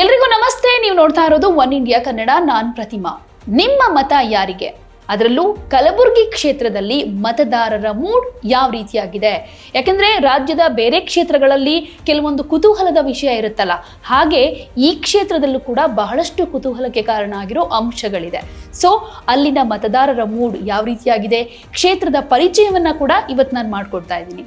ಎಲ್ರಿಗೂ ನಮಸ್ತೆ. ನೀವು ನೋಡ್ತಾ ಇರೋದು ಒನ್ ಇಂಡಿಯಾ ಕನ್ನಡ. ನಾನ್ ಪ್ರತಿಮಾ. ನಿಮ್ಮ ಮತ ಯಾರಿಗೆ? ಅದರಲ್ಲೂ ಕಲಬುರಗಿ ಕ್ಷೇತ್ರದಲ್ಲಿ ಮತದಾರರ ಮೂಡ್ ಯಾವ ರೀತಿಯಾಗಿದೆ? ಯಾಕಂದ್ರೆ ರಾಜ್ಯದ ಬೇರೆ ಕ್ಷೇತ್ರಗಳಲ್ಲಿ ಕೆಲವೊಂದು ಕುತೂಹಲದ ವಿಷಯ ಇರುತ್ತಲ್ಲ, ಹಾಗೆ ಈ ಕ್ಷೇತ್ರದಲ್ಲೂ ಕೂಡ ಬಹಳಷ್ಟು ಕುತೂಹಲಕ್ಕೆ ಕಾರಣ ಆಗಿರೋ ಅಂಶಗಳಿದೆ. ಸೊ ಅಲ್ಲಿನ ಮತದಾರರ ಮೂಡ್ ಯಾವ ರೀತಿಯಾಗಿದೆ? ಕ್ಷೇತ್ರದ ಪರಿಚಯವನ್ನ ಕೂಡ ಇವತ್ತು ನಾನು ಮಾಡ್ಕೊಡ್ತಾ ಇದ್ದೀನಿ.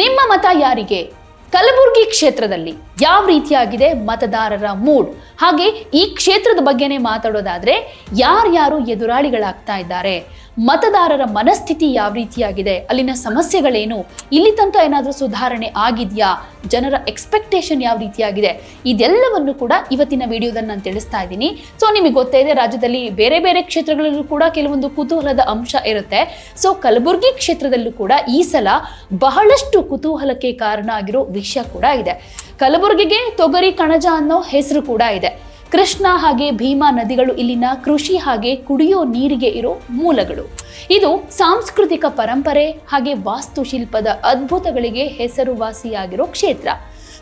ನಿಮ್ಮ ಮತ ಯಾರಿಗೆ? ಕಲಬುರಗಿ ಕ್ಷೇತ್ರದಲ್ಲಿ ಯಾವ ರೀತಿಯಾಗಿದೆ ಮತದಾರರ ಮೂಡ್? ಹಾಗೆ ಈ ಕ್ಷೇತ್ರದ ಬಗ್ಗೆನೇ ಮಾತಾಡೋದಾದ್ರೆ ಯಾರ್ಯಾರು ಎದುರಾಳಿಗಳಾಗ್ತಾ ಇದ್ದಾರೆ? ಮತದಾರರ ಮನಸ್ಥಿತಿ ಯಾವ ರೀತಿಯಾಗಿದೆ? ಅಲ್ಲಿನ ಸಮಸ್ಯೆಗಳೇನು? ಇಲ್ಲಿ ತನಕ ಏನಾದರೂ ಸುಧಾರಣೆ ಆಗಿದೆಯಾ? ಜನರ ಎಕ್ಸ್ಪೆಕ್ಟೇಷನ್ ಯಾವ ರೀತಿಯಾಗಿದೆ? ಇದೆಲ್ಲವನ್ನು ಕೂಡ ಇವತ್ತಿನ ವಿಡಿಯೋದಲ್ಲಿ ನಾನು ತಿಳಿಸ್ತಾ ಇದ್ದೀನಿ. ಸೊ ನಿಮಗೆ ಗೊತ್ತೇ ಇದೆ, ರಾಜ್ಯದಲ್ಲಿ ಬೇರೆ ಬೇರೆ ಕ್ಷೇತ್ರಗಳಲ್ಲೂ ಕೂಡ ಕೆಲವೊಂದು ಕುತೂಹಲದ ಅಂಶ ಇರುತ್ತೆ. ಸೊ ಕಲಬುರಗಿ ಕ್ಷೇತ್ರದಲ್ಲೂ ಕೂಡ ಈ ಸಲ ಬಹಳಷ್ಟು ಕುತೂಹಲಕ್ಕೆ ಕಾರಣ ಆಗಿರೋ ವಿಷಯ ಕೂಡ ಇದೆ. ಕಲಬುರಗಿಗೆ ತೊಗರಿ, ಕಣಜ ಅನ್ನೋ ಹೆಸರು ಕೂಡ ಇದೆ. ಕೃಷ್ಣ ಹಾಗೆ ಭೀಮಾ ನದಿಗಳು ಇಲ್ಲಿನ ಕೃಷಿ ಹಾಗೆ ಕುಡಿಯೋ ನೀರಿಗೆ ಇರೋ ಮೂಲಗಳು. ಇದು ಸಾಂಸ್ಕೃತಿಕ ಪರಂಪರೆ ಹಾಗೆ ವಾಸ್ತುಶಿಲ್ಪದ ಅದ್ಭುತಗಳಿಗೆ ಹೆಸರುವಾಸಿಯಾಗಿರೋ ಕ್ಷೇತ್ರ.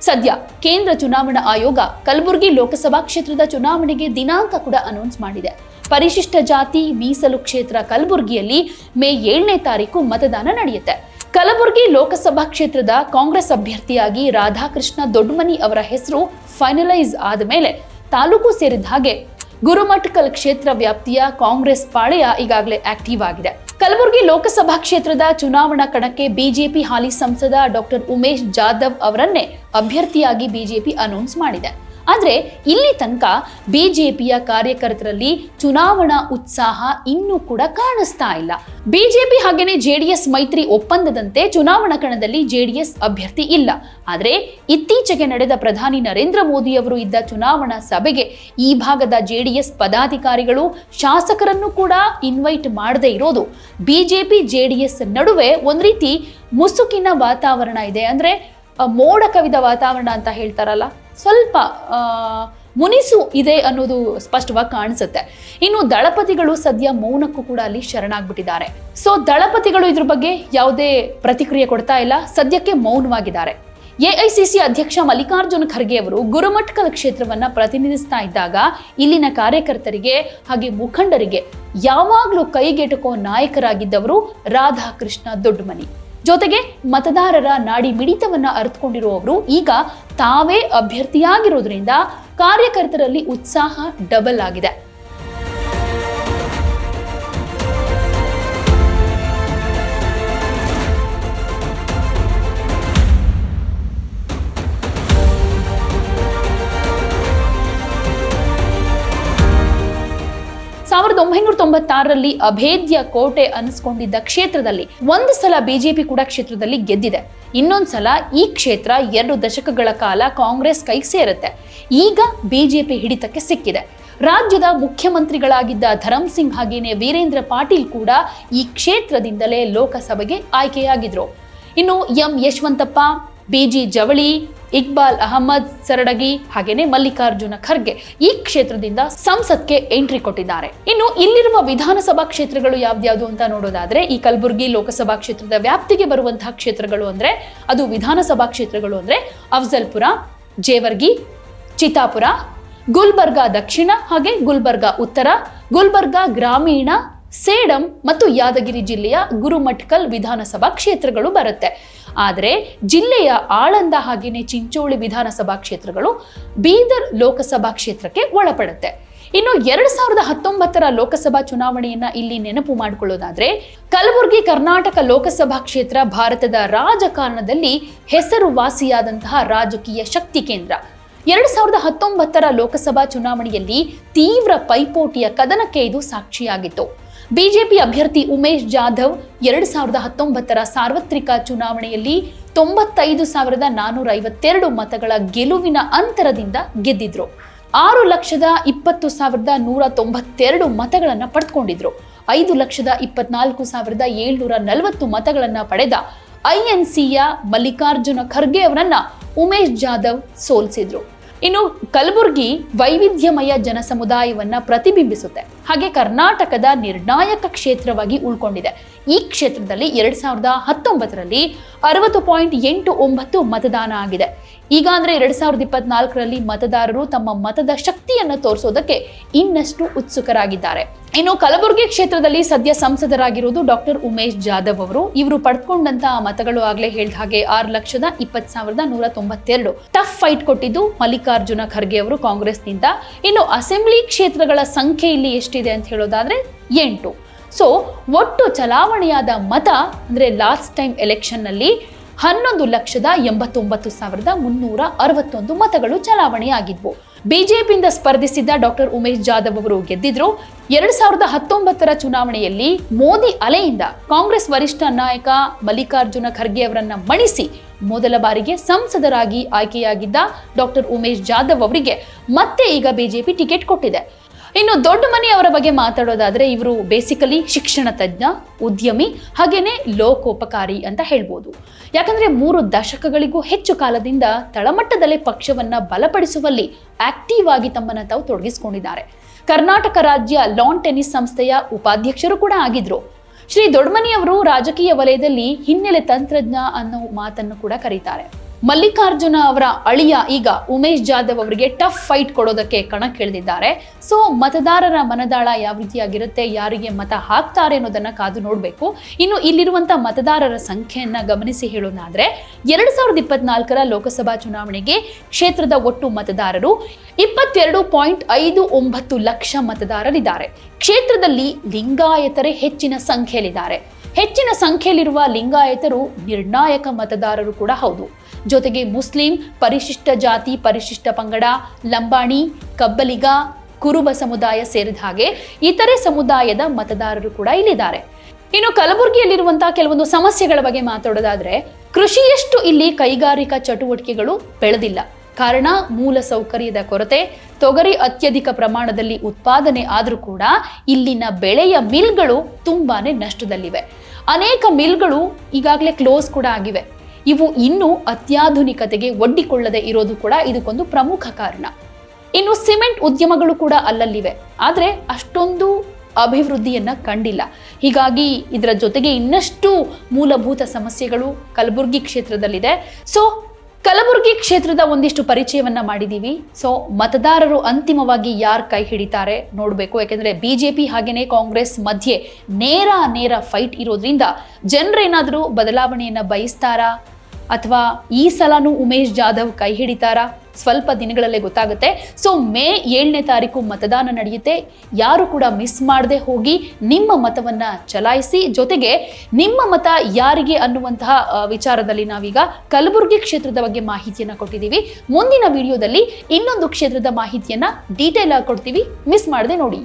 ಸದ್ಯ ಕೇಂದ್ರ ಚುನಾವಣಾ ಆಯೋಗ ಕಲಬುರಗಿ ಲೋಕಸಭಾ ಕ್ಷೇತ್ರದ ಚುನಾವಣೆಗೆ ದಿನಾಂಕ ಕೂಡ ಅನೌನ್ಸ್ ಮಾಡಿದೆ. ಪರಿಶಿಷ್ಟ ಜಾತಿ ಮೀಸಲು ಕ್ಷೇತ್ರ ಕಲಬುರಗಿಯಲ್ಲಿ ಮೇ ಏಳನೇ ತಾರೀಕು ಮತದಾನ ನಡೆಯುತ್ತೆ. ಕಲಬುರಗಿ ಲೋಕಸಭಾ ಕ್ಷೇತ್ರದ ಕಾಂಗ್ರೆಸ್ ಅಭ್ಯರ್ಥಿಯಾಗಿ ರಾಧಾಕೃಷ್ಣ ದೊಡ್ಡಮನಿ ಅವರ ಹೆಸರು ಫೈನಲೈಸ್ ಆದ ಮೇಲೆ ತಾಲೂಕು ಸೇರಿದ ಹಾಗೆ ಗುರುಮಠಕಲ್ ಕ್ಷೇತ್ರ ವ್ಯಾಪ್ತಿಯ ಕಾಂಗ್ರೆಸ್ ಪಾಳೆಯ ಈಗಾಗಲೇ ಆಕ್ಟಿವ್ ಆಗಿದೆ. ಕಲಬುರಗಿ ಲೋಕಸಭಾ ಕ್ಷೇತ್ರದ ಚುನಾವಣಾ ಕಣಕ್ಕೆ ಬಿಜೆಪಿ ಹಾಲಿ ಸಂಸದ ಡಾಕ್ಟರ್ ಉಮೇಶ್ ಜಾಧವ್ ಅವರನ್ನೇ ಅಭ್ಯರ್ಥಿಯಾಗಿ ಬಿಜೆಪಿ ಅನೌನ್ಸ್ ಮಾಡಿದೆ. ಆದ್ರೆ ಇಲ್ಲಿ ತನಕ ಬಿಜೆಪಿಯ ಕಾರ್ಯಕರ್ತರಲ್ಲಿ ಚುನಾವಣಾ ಉತ್ಸಾಹ ಇನ್ನೂ ಕೂಡ ಕಾಣಿಸ್ತಾ ಇಲ್ಲ. ಬಿಜೆಪಿ ಹಾಗೇನೆ ಜೆಡಿಎಸ್ ಮೈತ್ರಿ ಒಪ್ಪಂದದಂತೆ ಚುನಾವಣಾ ಕಣದಲ್ಲಿ ಜೆಡಿಎಸ್ ಅಭ್ಯರ್ಥಿ ಇಲ್ಲ. ಆದರೆ ಇತ್ತೀಚೆಗೆ ನಡೆದ ಪ್ರಧಾನಿ ನರೇಂದ್ರ ಮೋದಿ ಅವರು ಇದ್ದ ಚುನಾವಣಾ ಸಭೆಗೆ ಈ ಭಾಗದ ಜೆಡಿಎಸ್ ಪದಾಧಿಕಾರಿಗಳು ಶಾಸಕರನ್ನು ಕೂಡ ಇನ್ವೈಟ್ ಮಾಡದೇ ಇರೋದು. ಬಿಜೆಪಿ ಜೆಡಿಎಸ್ ನಡುವೆ ಒಂದ್ ರೀತಿ ಮುಸುಕಿನ ವಾತಾವರಣ ಇದೆ. ಅಂದ್ರೆ ಮೋಡ ಕವಿದ ವಾತಾವರಣ ಅಂತ ಹೇಳ್ತಾರಲ್ಲ. ಸ್ವಲ್ಪ ಮುನಿಸು ಇದೆ ಅನ್ನೋದು ಸ್ಪಷ್ಟವಾಗಿ ಕಾಣಿಸುತ್ತೆ. ಇನ್ನು ದಳಪತಿಗಳು ಸದ್ಯ ಮೌನಕ್ಕೂ ಕೂಡ ಅಲ್ಲಿ ಶರಣಾಗ್ಬಿಟ್ಟಿದ್ದಾರೆ. ಸೊ ದಳಪತಿಗಳು ಇದ್ರ ಬಗ್ಗೆ ಯಾವುದೇ ಪ್ರತಿಕ್ರಿಯೆ ಕೊಡ್ತಾ ಇಲ್ಲ. ಸದ್ಯಕ್ಕೆ ಮೌನವಾಗಿದ್ದಾರೆ. ಎಐಸಿಸಿ ಅಧ್ಯಕ್ಷ ಮಲ್ಲಿಕಾರ್ಜುನ ಖರ್ಗೆ ಅವರು ಗುರುಮಠಕಲ್ ಕ್ಷೇತ್ರವನ್ನ ಪ್ರತಿನಿಧಿಸ್ತಾ ಇದ್ದಾಗ ಇಲ್ಲಿನ ಕಾರ್ಯಕರ್ತರಿಗೆ ಹಾಗೆ ಮುಖಂಡರಿಗೆ ಯಾವಾಗಲೂ ಕೈಗೆಟುಕೋ ನಾಯಕರಾಗಿದ್ದವರು ರಾಧಾಕೃಷ್ಣ ದೊಡ್ಡಮನಿ. ಜೊತೆಗೆ ಮತದಾರರ ನಾಡಿ ಮಿಡಿತವನ್ನ ಅರ್ಥಕೊಂಡಿರುವವರು ಈಗ ತಾವೇ ಅಭ್ಯರ್ಥಿಯಾಗಿರೋದ್ರಿಂದ ಕಾರ್ಯಕರ್ತರಲ್ಲಿ ಉತ್ಸಾಹ ಡಬಲ್ ಆಗಿದೆ. ಒಂಬೈನೂರ ತೊಂಬತ್ತಾರರಲ್ಲಿ ಅಭೇದ್ಯ ಕೋಟೆ ಅನಿಸ್ಕೊಂಡಿದ್ದ ಕ್ಷೇತ್ರದಲ್ಲಿ ಒಂದು ಸಲ ಬಿಜೆಪಿ ಕೂಡ ಕ್ಷೇತ್ರದಲ್ಲಿ ಗೆದ್ದಿದೆ. ಇನ್ನೊಂದು ಸಲ ಈ ಕ್ಷೇತ್ರ ಎರಡು ದಶಕಗಳ ಕಾಲ ಕಾಂಗ್ರೆಸ್ ಕೈ ಸೇರುತ್ತೆ. ಈಗ ಬಿಜೆಪಿ ಹಿಡಿತಕ್ಕೆ ಸಿಕ್ಕಿದೆ. ರಾಜ್ಯದ ಮುಖ್ಯಮಂತ್ರಿಗಳಾಗಿದ್ದ ಧರಂ ಸಿಂಗ್ ಹಾಗೇನೆ ವೀರೇಂದ್ರ ಪಾಟೀಲ್ ಕೂಡ ಈ ಕ್ಷೇತ್ರದಿಂದಲೇ ಲೋಕಸಭೆಗೆ ಆಯ್ಕೆಯಾಗಿದ್ರು. ಇನ್ನು ಎಂ ಯಶವಂತಪ್ಪ ಬಿಜಿ ಜವಳಿ ಇಕ್ಬಾಲ್ ಅಹಮದ್ ಸರಡಗಿ ಹಾಗೇನೆ ಮಲ್ಲಿಕಾರ್ಜುನ ಖರ್ಗೆ ಈ ಕ್ಷೇತ್ರದಿಂದ ಸಂಸತ್ಗೆ ಎಂಟ್ರಿ ಕೊಟ್ಟಿದ್ದಾರೆ. ಇನ್ನು ಇಲ್ಲಿರುವ ವಿಧಾನಸಭಾ ಕ್ಷೇತ್ರಗಳು ಯಾವ್ದ್ಯಾವ್ದು ಅಂತ ನೋಡೋದಾದ್ರೆ ಈ ಕಲಬುರಗಿ ಲೋಕಸಭಾ ಕ್ಷೇತ್ರದ ವ್ಯಾಪ್ತಿಗೆ ಬರುವಂತಹ ಕ್ಷೇತ್ರಗಳು ಅಂದ್ರೆ ಅದು ವಿಧಾನಸಭಾ ಕ್ಷೇತ್ರಗಳು ಅಂದ್ರೆ ಅಫ್ಜಲ್ಪುರ, ಜೇವರ್ಗಿ ಚಿತಾಪುರ ಗುಲ್ಬರ್ಗಾ ದಕ್ಷಿಣ ಹಾಗೆ ಗುಲ್ಬರ್ಗಾ ಉತ್ತರ, ಗುಲ್ಬರ್ಗಾ ಗ್ರಾಮೀಣ, ಸೇಡಂ ಮತ್ತು ಯಾದಗಿರಿ ಜಿಲ್ಲೆಯ ಗುರುಮಟ್ಕಲ್ ವಿಧಾನಸಭಾ ಕ್ಷೇತ್ರಗಳು ಬರುತ್ತೆ. ಆದರೆ ಜಿಲ್ಲೆಯ ಆಳಂದ ಹಾಗೆಯೇ ಚಿಂಚೋಳಿ ವಿಧಾನಸಭಾ ಕ್ಷೇತ್ರಗಳು ಬೀದರ್ ಲೋಕಸಭಾ ಕ್ಷೇತ್ರಕ್ಕೆ ಒಳಪಡುತ್ತೆ. ಇನ್ನು ಎರಡ್ ಸಾವಿರದ ಹತ್ತೊಂಬತ್ತರ ಲೋಕಸಭಾ ಚುನಾವಣೆಯನ್ನ ಇಲ್ಲಿ ನೆನಪು ಮಾಡಿಕೊಳ್ಳೋದಾದ್ರೆ ಕಲಬುರಗಿ ಕರ್ನಾಟಕ ಲೋಕಸಭಾ ಕ್ಷೇತ್ರ ಭಾರತದ ರಾಜಕಾರಣದಲ್ಲಿ ಹೆಸರುವಾಸಿಯಾದಂತಹ ರಾಜಕೀಯ ಶಕ್ತಿ ಕೇಂದ್ರ. ಎರಡ್ ಸಾವಿರದ ಹತ್ತೊಂಬತ್ತರ ಲೋಕಸಭಾ ಚುನಾವಣೆಯಲ್ಲಿ ತೀವ್ರ ಪೈಪೋಟಿಯ ಕದನಕ್ಕೆ ಇದು ಸಾಕ್ಷಿಯಾಗಿತ್ತು. ಬಿಜೆಪಿ ಅಭ್ಯರ್ಥಿ ಉಮೇಶ್ ಜಾಧವ್ ಎರಡು ಸಾವಿರದ ಹತ್ತೊಂಬತ್ತರ ಸಾರ್ವತ್ರಿಕ ಚುನಾವಣೆಯಲ್ಲಿ ತೊಂಬತ್ತೈದು ಸಾವಿರದ ನಾನೂರ ಐವತ್ತೆರಡು ಮತಗಳ ಗೆಲುವಿನ ಅಂತರದಿಂದ ಗೆದ್ದಿದ್ರು. ಆರು ಲಕ್ಷದ ಇಪ್ಪತ್ತು ಸಾವಿರದ ನೂರ ತೊಂಬತ್ತೆರಡು ಮತಗಳನ್ನು ಪಡೆದುಕೊಂಡಿದ್ರು ಐದು ಲಕ್ಷದ ಇಪ್ಪತ್ನಾಲ್ಕು ಸಾವಿರದ ಏಳ್ನೂರ ನಲವತ್ತು ಮತಗಳನ್ನು ಪಡೆದ ಐಎನ್ಸಿಯ ಮಲ್ಲಿಕಾರ್ಜುನ ಖರ್ಗೆ ಅವರನ್ನ ಉಮೇಶ್ ಜಾಧವ್ ಸೋಲಿಸಿದ್ರು. ಇನ್ನು ಕಲಬುರಗಿ ವೈವಿಧ್ಯಮಯ ಜನಸಮುದಾಯವನ್ನ ಪ್ರತಿಬಿಂಬಿಸುತ್ತೆ. ಹಾಗೆ ಕರ್ನಾಟಕದ ನಿರ್ಣಾಯಕ ಕ್ಷೇತ್ರವಾಗಿ ಉಳ್ಕೊಂಡಿದೆ. ಈ ಕ್ಷೇತ್ರದಲ್ಲಿ ಎರಡ್ ಸಾವಿರದ ಹತ್ತೊಂಬತ್ತರಲ್ಲಿ ಅರವತ್ತು ಪಾಯಿಂಟ್ ಎಂಟು ಒಂಬತ್ತು ಮತದಾನ ಆಗಿದೆ. ಈಗ ಅಂದ್ರೆ ಎರಡ್ ಸಾವಿರದ ಇಪ್ಪತ್ನಾಲ್ಕರಲ್ಲಿ ಮತದಾರರು ತಮ್ಮ ಮತದ ಶಕ್ತಿಯನ್ನು ತೋರಿಸೋದಕ್ಕೆ ಇನ್ನಷ್ಟು ಉತ್ಸುಕರಾಗಿದ್ದಾರೆ. ಇನ್ನು ಕಲಬುರಗಿ ಕ್ಷೇತ್ರದಲ್ಲಿ ಸದ್ಯ ಸಂಸದರಾಗಿರುವುದು ಡಾಕ್ಟರ್ ಉಮೇಶ್ ಜಾಧವ್ ಅವರು. ಇವರು ಪಡ್ಕೊಂಡಂತಹ ಮತಗಳು ಆಗ್ಲೇ ಹೇಳಿದ ಹಾಗೆ ಆರು ಲಕ್ಷದ ಇಪ್ಪತ್ ಸಾವಿರದ ನೂರ ತೊಂಬತ್ತೆರಡು. ಟಫ್ ಫೈಟ್ ಕೊಟ್ಟಿದ್ದು ಮಲ್ಲಿಕಾರ್ಜುನ ಖರ್ಗೆ ಅವರು ಕಾಂಗ್ರೆಸ್ನಿಂದ. ಇನ್ನು ಅಸೆಂಬ್ಲಿ ಕ್ಷೇತ್ರಗಳ ಸಂಖ್ಯೆ ಇಲ್ಲಿ ಎಷ್ಟಿದೆ ಅಂತ ಹೇಳೋದಾದ್ರೆ ಎಂಟು. ಸೊ ಒಟ್ಟು ಚಲಾವಣೆಯಾದ ಮತ ಅಂದರೆ ಲಾಸ್ಟ್ ಟೈಮ್ ಎಲೆಕ್ಷನ್ನಲ್ಲಿ ಹನ್ನೊಂದು ಲಕ್ಷದ ಎಂಬತ್ತೊಂಬತ್ತು ಸಾವಿರದ ಮುನ್ನೂರ ಅರವತ್ತೊಂದು ಮತಗಳು ಚಲಾವಣೆಯಾಗಿದ್ವು. ಬಿಜೆಪಿಯಿಂದ ಸ್ಪರ್ಧಿಸಿದ್ದ ಡಾಕ್ಟರ್ ಉಮೇಶ್ ಜಾಧವ್ ಅವರು ಗೆದ್ದಿದ್ರು. ಎರಡ್ ಸಾವಿರದ ಹತ್ತೊಂಬತ್ತರ ಚುನಾವಣೆಯಲ್ಲಿ ಮೋದಿ ಅಲೆಯಿಂದ ಕಾಂಗ್ರೆಸ್ ವರಿಷ್ಠ ನಾಯಕ ಮಲ್ಲಿಕಾರ್ಜುನ ಖರ್ಗೆ ಅವರನ್ನ ಮಣಿಸಿ ಮೊದಲ ಬಾರಿಗೆ ಸಂಸದರಾಗಿ ಆಯ್ಕೆಯಾಗಿದ್ದ ಡಾಕ್ಟರ್ ಉಮೇಶ್ ಜಾಧವ್ ಅವರಿಗೆ ಮತ್ತೆ ಈಗ ಬಿಜೆಪಿ ಟಿಕೆಟ್ ಕೊಟ್ಟಿದೆ. ಇನ್ನು ದೊಡ್ಡ ಮನೆಯವರ ಬಗ್ಗೆ ಮಾತಾಡೋದಾದ್ರೆ ಇವರು ಬೇಸಿಕಲಿ ಶಿಕ್ಷಣ ತಜ್ಞ, ಉದ್ಯಮಿ, ಹಾಗೇನೆ ಲೋಕೋಪಕಾರಿ ಅಂತ ಹೇಳ್ಬೋದು. ಯಾಕಂದ್ರೆ ಮೂರು ದಶಕಗಳಿಗೂ ಹೆಚ್ಚು ಕಾಲದಿಂದ ತಳಮಟ್ಟದಲ್ಲಿ ಪಕ್ಷವನ್ನ ಬಲಪಡಿಸುವಲ್ಲಿ ಆಕ್ಟಿವ್ ಆಗಿ ತಮ್ಮನ್ನ ತಾವು ತೊಡಗಿಸಿಕೊಂಡಿದ್ದಾರೆ. ಕರ್ನಾಟಕ ರಾಜ್ಯ ಲಾನ್ ಟೆನಿಸ್ ಸಂಸ್ಥೆಯ ಉಪಾಧ್ಯಕ್ಷರು ಕೂಡ ಆಗಿದ್ರು. ಶ್ರೀ ದೊಡ್ಮನಿಯವರು ರಾಜಕೀಯ ವಲಯದಲ್ಲಿ ಹಿನ್ನೆಲೆ ತಂತ್ರಜ್ಞ ಅನ್ನೋ ಮಾತನ್ನು ಕೂಡ ಕರೀತಾರೆ. ಮಲ್ಲಿಕಾರ್ಜುನ ಅವರ ಅಳಿಯ ಈಗ ಉಮೇಶ್ ಜಾಧವ್ ಅವರಿಗೆ ಟಫ್ ಫೈಟ್ ಕೊಡೋದಕ್ಕೆ ಕಣಕ್ಕಿಳಿದಿದ್ದಾರೆ. ಸೊ ಮತದಾರರ ಮನದಾಳ ಯಾವ ರೀತಿಯಾಗಿರುತ್ತೆ, ಯಾರಿಗೆ ಮತ ಹಾಕ್ತಾರೆ ಅನ್ನೋದನ್ನ ಕಾದು ನೋಡಬೇಕು. ಇನ್ನು ಇಲ್ಲಿರುವಂತ ಮತದಾರರ ಸಂಖ್ಯೆಯನ್ನ ಗಮನಿಸಿ ಹೇಳೋದಾದ್ರೆ, ಎರಡ್ ಸಾವಿರದ ಇಪ್ಪತ್ನಾಲ್ಕರ ಲೋಕಸಭಾ ಚುನಾವಣೆಗೆ ಕ್ಷೇತ್ರದ ಒಟ್ಟು ಮತದಾರರು ಇಪ್ಪತ್ತೆರಡು ಪಾಯಿಂಟ್ ಐದು ಒಂಬತ್ತು ಲಕ್ಷ ಮತದಾರರಿದ್ದಾರೆ. ಕ್ಷೇತ್ರದಲ್ಲಿ ಲಿಂಗಾಯತರೇ ಹೆಚ್ಚಿನ ಸಂಖ್ಯೆಯಲ್ಲಿದ್ದಾರೆ. ಹೆಚ್ಚಿನ ಸಂಖ್ಯೆಯಲ್ಲಿರುವ ಲಿಂಗಾಯತರು ನಿರ್ಣಾಯಕ ಮತದಾರರು ಕೂಡ ಹೌದು. ಜೊತೆಗೆ ಮುಸ್ಲಿಂ, ಪರಿಶಿಷ್ಟ ಜಾತಿ, ಪರಿಶಿಷ್ಟ ಪಂಗಡ, ಲಂಬಾಣಿ, ಕಬ್ಬಲಿಗ, ಕುರುಬ ಸಮುದಾಯ ಸೇರಿದ ಹಾಗೆ ಇತರೆ ಸಮುದಾಯದ ಮತದಾರರು ಕೂಡ ಇಲ್ಲಿದ್ದಾರೆ. ಇನ್ನು ಕಲಬುರಗಿಯಲ್ಲಿರುವಂತಹ ಕೆಲವೊಂದು ಸಮಸ್ಯೆಗಳ ಬಗ್ಗೆ ಮಾತಾಡೋದಾದ್ರೆ, ಕೃಷಿಯಷ್ಟು ಇಲ್ಲಿ ಕೈಗಾರಿಕಾ ಚಟುವಟಿಕೆಗಳು ಬೆಳೆದಿಲ್ಲ. ಕಾರಣ ಮೂಲ ಸೌಕರ್ಯದ ಕೊರತೆ. ತೊಗರಿ ಅತ್ಯಧಿಕ ಪ್ರಮಾಣದಲ್ಲಿ ಉತ್ಪಾದನೆ ಆದರೂ ಕೂಡ ಇಲ್ಲಿನ ಬೆಳೆಯ ಮಿಲ್ಗಳು ತುಂಬಾನೇ ನಷ್ಟದಲ್ಲಿವೆ. ಅನೇಕ ಮಿಲ್ಗಳು ಈಗಾಗಲೇ ಕ್ಲೋಸ್ ಕೂಡ ಆಗಿವೆ. ಇವು ಇನ್ನೂ ಅತ್ಯಾಧುನಿಕತೆಗೆ ಒಡ್ಡಿಕೊಳ್ಳದೆ ಇರೋದು ಕೂಡ ಇದಕ್ಕೊಂದು ಪ್ರಮುಖ ಕಾರಣ. ಇನ್ನು ಸಿಮೆಂಟ್ ಉದ್ಯಮಗಳು ಕೂಡ ಅಲ್ಲಲ್ಲಿವೆ. ಆದರೆ ಅಷ್ಟೊಂದು ಅಭಿವೃದ್ಧಿಯನ್ನ ಕಂಡಿಲ್ಲ. ಹೀಗಾಗಿ ಇದರ ಜೊತೆಗೆ ಇನ್ನಷ್ಟು ಮೂಲಭೂತ ಸಮಸ್ಯೆಗಳು ಕಲಬುರಗಿ ಕ್ಷೇತ್ರದಲ್ಲಿದೆ. ಸೊ ಕಲಬುರಗಿ ಕ್ಷೇತ್ರದ ಒಂದಿಷ್ಟು ಪರಿಚಯವನ್ನ ಮಾಡಿದೀವಿ. ಸೊ ಮತದಾರರು ಅಂತಿಮವಾಗಿ ಯಾರು ಕೈ ಹಿಡಿತಾರೆ ನೋಡಬೇಕು. ಯಾಕೆಂದ್ರೆ ಬಿಜೆಪಿ ಹಾಗೇನೆ ಕಾಂಗ್ರೆಸ್ ಮಧ್ಯೆ ನೇರ ನೇರ ಫೈಟ್ ಇರೋದ್ರಿಂದ ಜನರೇನಾದರೂ ಬದಲಾವಣೆಯನ್ನ ಬಯಸ್ತಾರಾ? ಅಥವಾ ಈ ಸಲನೂ ಉಮೇಶ್ ಜಾಧವ್ ಕೈ ಹಿಡಿತಾರಾ? ಸ್ವಲ್ಪ ದಿನಗಳಲ್ಲೇ ಗೊತ್ತಾಗುತ್ತೆ. ಸೊ ಮೇ ಏಳನೇ ತಾರೀಕು ಮತದಾನ ನಡೆಯುತ್ತೆ. ಯಾರು ಕೂಡ ಮಿಸ್ ಮಾಡದೆ ಹೋಗಿ ನಿಮ್ಮ ಮತವನ್ನ ಚಲಾಯಿಸಿ, ಜೊತೆಗೆ ನಿಮ್ಮ ಮತ ಯಾರಿಗೆ ಅನ್ನುವಂತಹ ವಿಚಾರದಲ್ಲಿ ನಾವೀಗ ಕಲಬುರಗಿ ಕ್ಷೇತ್ರದ ಬಗ್ಗೆ ಮಾಹಿತಿಯನ್ನ ಕೊಟ್ಟಿದ್ದೀವಿ. ಮುಂದಿನ ವಿಡಿಯೋದಲ್ಲಿ ಇನ್ನೊಂದು ಕ್ಷೇತ್ರದ ಮಾಹಿತಿಯನ್ನ ಡೀಟೇಲ್ ಆಗಿ ಕೊಡ್ತೀವಿ. ಮಿಸ್ ಮಾಡದೆ ನೋಡಿ.